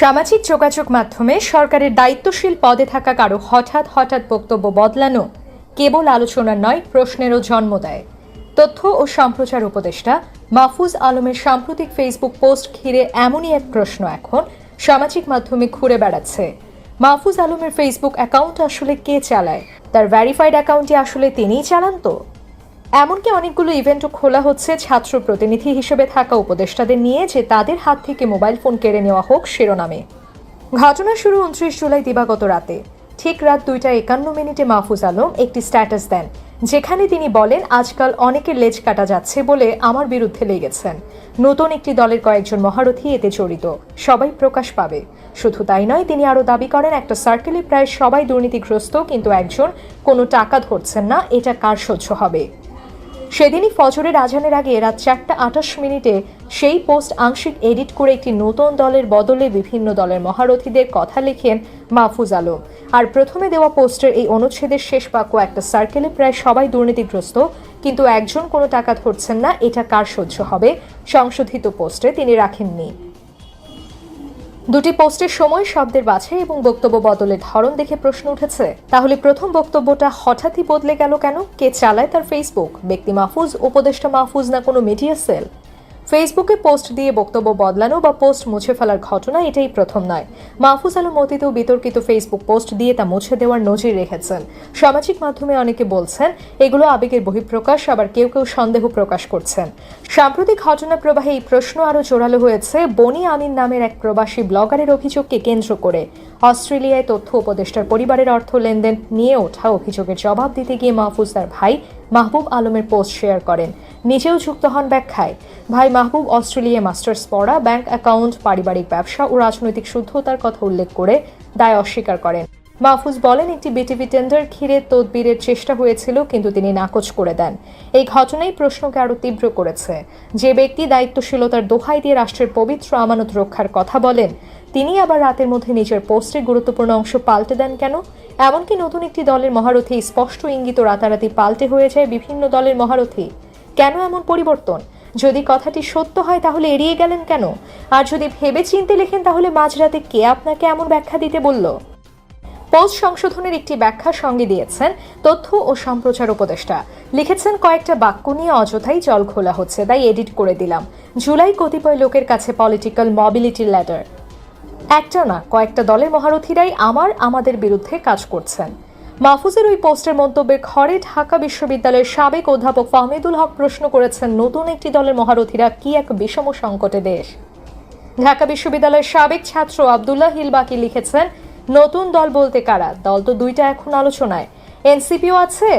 সামাজিক যোগাযোগ মাধ্যমে সরকারের দায়িত্বশীল পদে থাকা কারও হঠাৎ হঠাৎ বক্তব্য বদলানো কেবল আলোচনার নয়, প্রশ্নেরও জন্ম দেয়। তথ্য ও সম্প্রচার উপদেষ্টা মাহফুজ আলমের সাম্প্রতিক ফেসবুক পোস্ট ঘিরে এমনই এক প্রশ্ন এখন সামাজিক মাধ্যমে ঘুরে বেড়াচ্ছে। মাহফুজ আলমের ফেসবুক অ্যাকাউন্ট আসলে কে চালায়? তার ভ্যারিফাইড অ্যাকাউন্টটি আসলে তিনিই চালান তো? এমনকি অনেকগুলো ইভেন্টও খোলা হচ্ছে ছাত্র প্রতিনিধি হিসেবে থাকা উপদেষ্টাদের নিয়ে যে তাদের হাত থেকে মোবাইল ফোন কেড়ে নেওয়া হোক শিরোনামে। ঘটনা শুরু উনত্রিশ জুলাই দিবাগত রাতে। ঠিক রাত দুইটা একান্ন মিনিটে মাহফুজ আলম একটি স্ট্যাটাস দেন, যেখানে তিনি বলেন, আজকাল অনেকের লেজ কাটা যাচ্ছে বলে আমার বিরুদ্ধে লেগেছেন। নতুন একটি দলের কয়েকজন মহারথী এতে জড়িত। সবাই প্রকাশ পাবে। শুধু তাই নয়, তিনি আরও দাবি করেন, একটা সার্কেলে প্রায় সবাই দুর্নীতিগ্রস্ত, কিন্তু একজন কোনো টাকা ধরছেন না, এটা কার সহ্য হবে? সেদিনই ফজরের আজানের আগে রাত চারটা আঠাশ মিনিটে সেই পোস্ট আংশিক এডিট করে একটি নতুন দলের বদলে বিভিন্ন দলের মহারথীদের কথা লিখেন মাহফুজ আলম। আর প্রথমে দেওয়া পোস্টের এই অনুচ্ছেদের শেষ বাক্য একটা সার্কেলে প্রায় সবাই দুর্নীতিগ্রস্ত, কিন্তু একজন কোনো টাকা ধরছেন না, এটা কার সহ্য হবে? সংশোধিত পোস্টে তিনি রাখেননি। দুটি পোস্টের সময় শব্দের বাছে এবং বক্তব্য বদলের ধরন দেখে প্রশ্ন উঠেছে। তাহলে প্রথম বক্তব্যটা হঠাৎই বদলে গেল কেন? কে চালায় তার ফেসবুক ব্যক্তি মাহফুজ, উপদেষ্টা মাহফুজ না কোনো মিডিয়া সেল ফেসবুকে পোস্ট দিয়ে বক্তব্য বদলানো বা পোস্ট মুছে ফেলার ঘটনা এটাই প্রথম নয়। মাহফুজ আলম অতীতেও বিতর্কিত ফেসবুক পোস্ট দিয়ে তা মুছে দেওয়ার নজির রেখেছেন। সামাজিক মাধ্যমে অনেকে বলছেন, এগুলো আবেগের বহিঃপ্রকাশ, আবার কেউ কেউ সন্দেহ প্রকাশ করছেন। সাম্প্রতিক ঘটনা প্রবাহে এই প্রশ্ন আরও জোরালো হয়েছে, বনি আমিন নামের এক প্রবাসী ব্লগারের অভিযোগকে কেন্দ্র করে। অস্ট্রেলিয়ায় তথ্য উপদেষ্টার পরিবারের অর্থ লেনদেন নিয়ে ওঠা অভিযোগের জবাব দিতে গিয়ে মাহফুজ তার ভাই মাহবুব আলমের পোস্ট শেয়ার করেন। নিজেও যুক্ত হন ব্যাখ্যায়, ভাই, মাহবুব অস্ট্রেলিয়া মাস্টার্স পড়া, ব্যাংক অ্যাকাউন্ট, পারিবারিক ব্যবসা ও রাজনৈতিক শুদ্ধতার কথা উল্লেখ করে দায় অস্বীকার করেন। মাহফুজ বলেন, একটি বিটিভি টেন্ডার ঘিরে তদবিরের চেষ্টা হয়েছিল, কিন্তু তিনি নাকচ করে দেন। এই ঘটনাই প্রশ্নকে আরও তীব্র করেছে। যে ব্যক্তি দায়িত্বশীলতার দোহাই দিয়ে রাষ্ট্রের পবিত্র আমানত রক্ষার কথা বলেন, তিনি আবার রাতের মধ্যে নিজের পোস্টের গুরুত্বপূর্ণ অংশ পাল্টে দেন কেন? এমনকি নতুন একটি দলের মহারথী স্পষ্ট ইঙ্গিত রাতারাতি পাল্টে হয়ে যায় বিভিন্ন দলের মহারথী। কেন এমন পরিবর্তন? যদি কথাটি সত্য হয়, তাহলে এড়িয়ে গেলেন কেন? আর যদি ভেবে চিনতে লেখেন, তাহলে মাঝরাতে কে আপনাকে এমন ব্যাখ্যা দিতে বলল? পোস্ট সংশোধনের একটি ব্যাখ্যা সঙ্গে দিয়েছেন তথ্য ও সম্প্রচার উপদেষ্টা। লিখেছেন, কয়েকটা বাক্য নিয়ে অযথাই জল খোলা হচ্ছে, তাই এডিট করে দিলাম। জুলাই কতিপয় লোকের কাছে পলিটিক্যাল মবিলিটি লেটার একটা না, কয়েকটা দলের মহারথীরাই আমার, আমাদের বিরুদ্ধে কাজ করছেন। মাহফুজের ওই পোস্টের মন্তব্যে ঘরে ঢাকা বিশ্ববিদ্যালয়ের সাবেক অধ্যাপক ফাহমিদুল হক প্রশ্ন করেছেন, নতুন একটি দলের মহারথীরা কি এক বিষম সংকটে দেশ? ঢাকা বিশ্ববিদ্যালয়ের সাবেক ছাত্র আবদুল্লাহ হিলবাকি লিখেছেন নতুন দল বলতে কারা? দল তো দুইটা এখন আলোচনায়। এনসিপিও আছে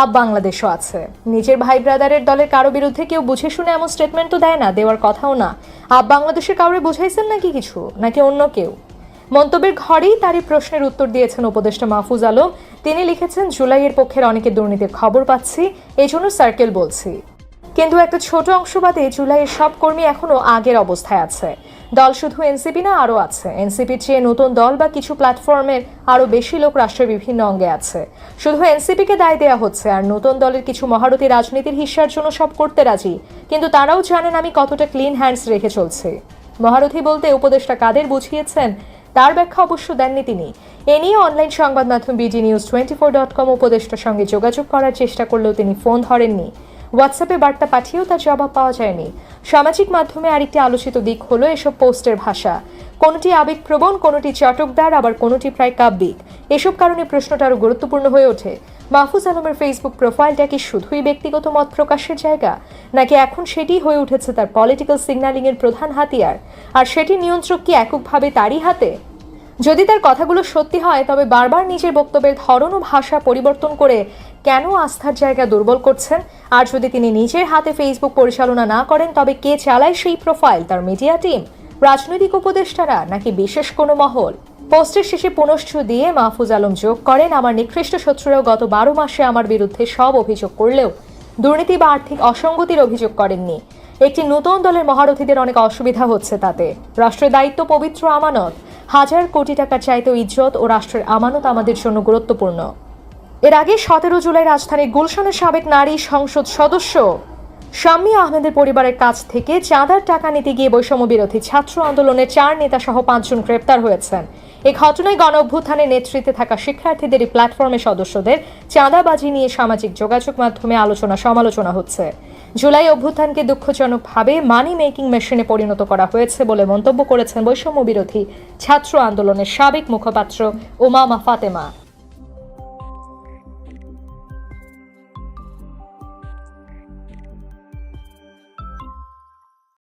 আপ বাংলাদেশও আছে। নিজের ভাই ব্রাদারের দলের কারও বিরুদ্ধে কেউ বুঝে শুনে এমন স্টেটমেন্ট তো দেয় না, দেওয়ার কথাও না। আপ বাংলাদেশের কাউরে বুঝাইছেন নাকি কিছু? নাকি অন্য কেউ? মন্তব্যের ঘরেই তারই প্রশ্নের উত্তর দিয়েছেন উপদেষ্টা মাহফুজ আলম। তিনি লিখেছেন, জুলাইয়ের পক্ষের অনেকে দুর্নীতির খবর পাচ্ছি এই জন্য সার্কেল বলছি। কিন্তু একটা ছোট অংশ বাদে জুলাইয়ের সব কর্মী এখনও আগের অবস্থায় আছে। দল শুধু এনসিপি না, আরও আছে। এনসিপির চেয়ে নতুন দল বা কিছু প্ল্যাটফর্মের আরও বেশি লোক রাষ্ট্রের বিভিন্ন অঙ্গে আছে। শুধু এনসিপিকে দায় দেওয়া হচ্ছে, আর নতুন দলের কিছু মহারতী রাজনীতির হিস্যার জন্য সব করতে রাজি। কিন্তু তারাও জানেন আমি কতটা ক্লিন হ্যান্ডস রেখে চলছি। মহারথী বলতে উপদেষ্টা কাদের বুঝিয়েছেন, তার ব্যাখ্যা অবশ্য দেননি তিনি। এ নিয়ে অনলাইন সংবাদ মাধ্যম BD news twenty four dot com উপদেষ্টার সঙ্গে যোগাযোগ করার চেষ্টা করলেও তিনি ফোন ধরেননি। হোয়াটসঅ্যাপে বার্তা পাঠিয়েও তার জবাব পাওয়া যায়নি। সামাজিক মাধ্যমে আরেকটি আলোচিত দিক হলো এসব পোস্টের ভাষা। কোনটি আবেগপ্রবণ, কোনোটি চটকদার, আবার কোনোটি প্রায় কাব্যিক। এসব কারণে প্রশ্নটা আরও গুরুত্বপূর্ণ হয়ে ওঠে। মাহফুজ আলমের ফেসবুক প্রোফাইলটা কি শুধুই ব্যক্তিগত মত প্রকাশের জায়গা, নাকি এখন সেটি হয়ে উঠেছে তার পলিটিক্যাল সিগন্যালিং এর প্রধান হাতিয়ার? আর সেটি নিয়ন্ত্রক কি এককভাবে তারই হাতে? যদি তার কথাগুলো সত্যি হয়, তবে বারবার নিজের বক্তব্যের ধরন ও ভাষা পরিবর্তন করে কেন আস্থার জায়গা দুর্বল করছেন? আর যদি তিনি নিজের হাতে ফেসবুক পরিচালনা না করেন, তবে কে চালায় সেই প্রোফাইল তার মিডিয়া টিম রাজনৈতিক উপদেষ্টারা? নাকি বিশেষ কোনো মহল? পোস্টের শেষে পুনশ্চ দিয়ে মাহফুজ আলম যোগ করেন। আমার নিকৃষ্ট শত্রুরাও গত বারো মাসে আমার বিরুদ্ধে সব অভিযোগ করলেও দুর্নীতি বা আর্থিক অসঙ্গতির অভিযোগ করেননি। একটি নতুন দলের মহারথীদের অনেক অসুবিধা হচ্ছে তাতে। রাষ্ট্রের দায়িত্ব পবিত্র আমানত। হাজার কোটি টাকার চাইতেও ইজ্জত ও রাষ্ট্রের আমানত আমাদের জন্য গুরুত্বপূর্ণ। এর আগে সতেরো জুলাই রাজধানীর গুলশানের সাবেক নারী সংসদ সদস্য শাম্মী আহমেদের পরিবারের কাছ থেকে চাঁদার টাকা নিতে গিয়ে বৈষম্য বিরোধী ছাত্র আন্দোলনের চার নেতা সহ পাঁচজন গ্রেপ্তার হয়েছেন। এই ঘটনায় গণ অভ্যুত্থানের নেতৃত্বে থাকা শিক্ষার্থীদের এই প্ল্যাটফর্মের সদস্যদের চাঁদাবাজি নিয়ে সামাজিক যোগাযোগ মাধ্যমে আলোচনা সমালোচনা হচ্ছে। জুলাই অভ্যুত্থানকে দুঃখজনকভাবে মানি মেকিং মেশিনে পরিণত করা হয়েছে বলে মন্তব্য করেছেন বৈষম্য বিরোধী ছাত্র আন্দোলনের সাবেক মুখপাত্র ওমামা ফাতেমা।